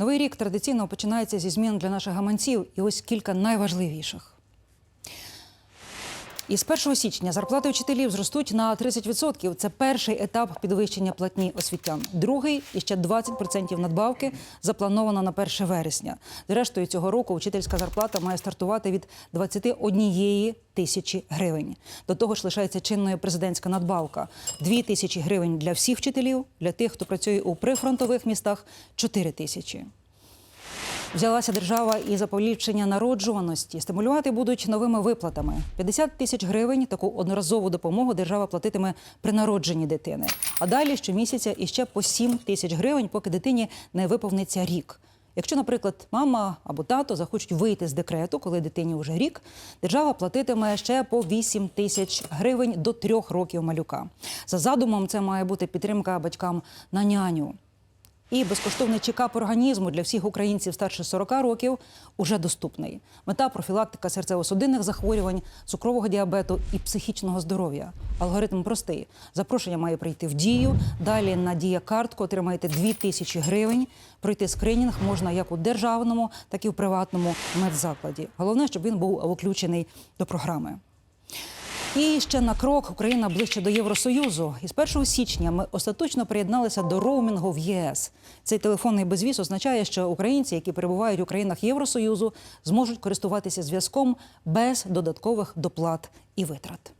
Новий рік традиційно починається зі змін для наших гаманців, і ось кілька найважливіших. Із 1 січня зарплати вчителів зростуть на 30%. Це перший етап підвищення платні освітян. Другий і ще 20% надбавки заплановано на 1 вересня. Зрештою, цього року вчительська зарплата має стартувати від 21 тисячі гривень. До того ж лишається чинною президентська надбавка: 2 тисячі гривень для всіх вчителів, для тих, хто працює у прифронтових містах 4 тисячі. Взялася держава і за поліпшення народжуваності. Стимулювати будуть новими виплатами. 50 тисяч гривень таку одноразову допомогу держава платитиме при народженні дитини. А далі щомісяця іще по 7 тисяч гривень, поки дитині не виповниться рік. Якщо, наприклад, мама або тато захочуть вийти з декрету, коли дитині вже рік, держава платитиме ще по 8 тисяч гривень до трьох років малюка. За задумом, це має бути підтримка батькам на няню. І безкоштовний чекап організму для всіх українців старше 40 років уже доступний. Мета профілактика серцево-судинних захворювань, цукрового діабету і психічного здоров'я. Алгоритм простий. Запрошення має прийти в дію. Далі на дія картку отримаєте 2 тисячі гривень. Пройти скринінг можна як у державному, так і в приватному медзакладі. Головне, щоб він був включений до програми. І ще на крок Україна ближче до Євросоюзу. Із 1 січня ми остаточно приєдналися до роумінгу в ЄС. Цей телефонний безвіз означає, що українці, які перебувають у країнах Євросоюзу, зможуть користуватися зв'язком без додаткових доплат і витрат.